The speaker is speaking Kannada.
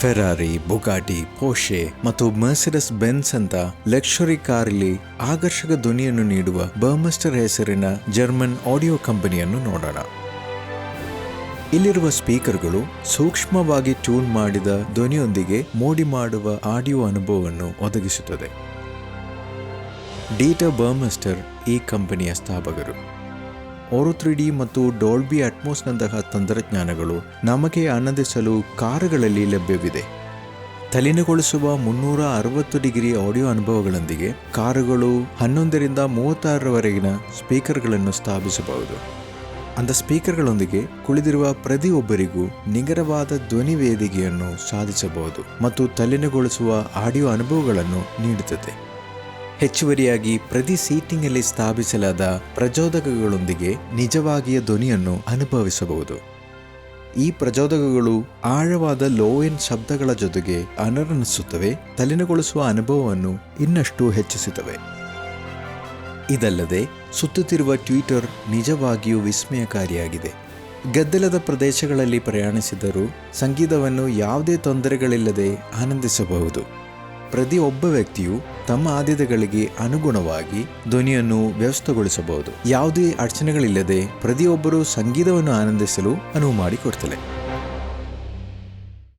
ಫೆರಾರಿ ಬುಗಾಟಿ ಪೋಷೆ ಮತ್ತು ಮರ್ಸಿಡಸ್ ಬೆನ್ಸ್ ಅಂತ ಲಕ್ಷರಿ ಕಾರಲ್ಲಿ ಆಕರ್ಷಕ ಧ್ವನಿಯನ್ನು ನೀಡುವ ಬರ್ಮಸ್ಟರ್ ಹೆಸರಿನ ಜರ್ಮನ್ ಆಡಿಯೋ ಕಂಪನಿಯನ್ನು ನೋಡೋಣ. ಇಲ್ಲಿರುವ ಸ್ಪೀಕರ್ಗಳು ಸೂಕ್ಷ್ಮವಾಗಿ ಟ್ಯೂನ್ ಮಾಡಿದ ಧ್ವನಿಯೊಂದಿಗೆ ಮೋಡಿ ಮಾಡುವ ಆಡಿಯೋ ಅನುಭವವನ್ನು ಒದಗಿಸುತ್ತದೆ. ಡೀಟಾ ಬರ್ಮಸ್ಟರ್ ಈ ಕಂಪನಿಯ ಸ್ಥಾಪಕರು. ಓರೋ ತ್ರೀ ಡಿ ಮತ್ತು ಡೋಲ್ಬಿ ಅಟ್ಮೋಸ್ನಂತಹ ತಂತ್ರಜ್ಞಾನಗಳು ನಮಗೆ ಆನಂದಿಸಲು ಕಾರುಗಳಲ್ಲಿ ಲಭ್ಯವಿದೆ. ತಲೆನಗೊಳಿಸುವ ಮುನ್ನೂರ ಅರವತ್ತು ಡಿಗ್ರಿ ಆಡಿಯೋ ಅನುಭವಗಳೊಂದಿಗೆ ಕಾರುಗಳು ಹನ್ನೊಂದರಿಂದ ಮೂವತ್ತಾರರವರೆಗಿನ ಸ್ಪೀಕರ್ಗಳನ್ನು ಸ್ಥಾಪಿಸಬಹುದು. ಅಂದ ಸ್ಪೀಕರ್ಗಳೊಂದಿಗೆ ಕುಳಿದಿರುವ ಪ್ರತಿಯೊಬ್ಬರಿಗೂ ನಿಖರವಾದ ಧ್ವನಿ ವೇದಿಕೆಯನ್ನು ಸಾಧಿಸಬಹುದು ಮತ್ತು ತಲೆನಗೊಳಿಸುವ ಆಡಿಯೋ ಅನುಭವಗಳನ್ನು ನೀಡುತ್ತದೆ. ಹೆಚ್ಚುವರಿಯಾಗಿ ಪ್ರತಿ ಸೀಟಿಂಗಲ್ಲಿ ಸ್ಥಾಪಿಸಲಾದ ಪ್ರಚೋದಕಗಳೊಂದಿಗೆ ನಿಜವಾಗಿಯ ಧ್ವನಿಯನ್ನು ಅನುಭವಿಸಬಹುದು. ಈ ಪ್ರಚೋದಕಗಳು ಆಳವಾದ ಲೋಯನ್ ಶಬ್ದಗಳ ಜೊತೆಗೆ ಅನುರಣಿಸುತ್ತವೆ ತಲೆನಗೊಳಿಸುವ ಅನುಭವವನ್ನು ಇನ್ನಷ್ಟು ಹೆಚ್ಚಿಸುತ್ತವೆ. ಇದಲ್ಲದೆ, ಸುತ್ತುತ್ತಿರುವ ಟ್ವಿಟರ್ ನಿಜವಾಗಿಯೂ ವಿಸ್ಮಯಕಾರಿಯಾಗಿದೆ. ಗದ್ದಲದ ಪ್ರದೇಶಗಳಲ್ಲಿ ಪ್ರಯಾಣಿಸಿದರೂ ಸಂಗೀತವನ್ನು ಯಾವುದೇ ತೊಂದರೆಗಳಿಲ್ಲದೆ ಆನಂದಿಸಬಹುದು. ಪ್ರತಿಯೊಬ್ಬ ವ್ಯಕ್ತಿಯು ತಮ್ಮ ಆದ್ಯತೆಗಳಿಗೆ ಅನುಗುಣವಾಗಿ ಧ್ವನಿಯನ್ನು ವ್ಯವಸ್ಥೆಗೊಳಿಸಬಹುದು ಯಾವುದೇ ಅಡಚಣೆಗಳಿಲ್ಲದೆ ಪ್ರತಿಯೊಬ್ಬರೂ ಸಂಗೀತವನ್ನು ಆನಂದಿಸಲು ಅನುವು ಮಾಡಿಕೊಡ್ತದೆ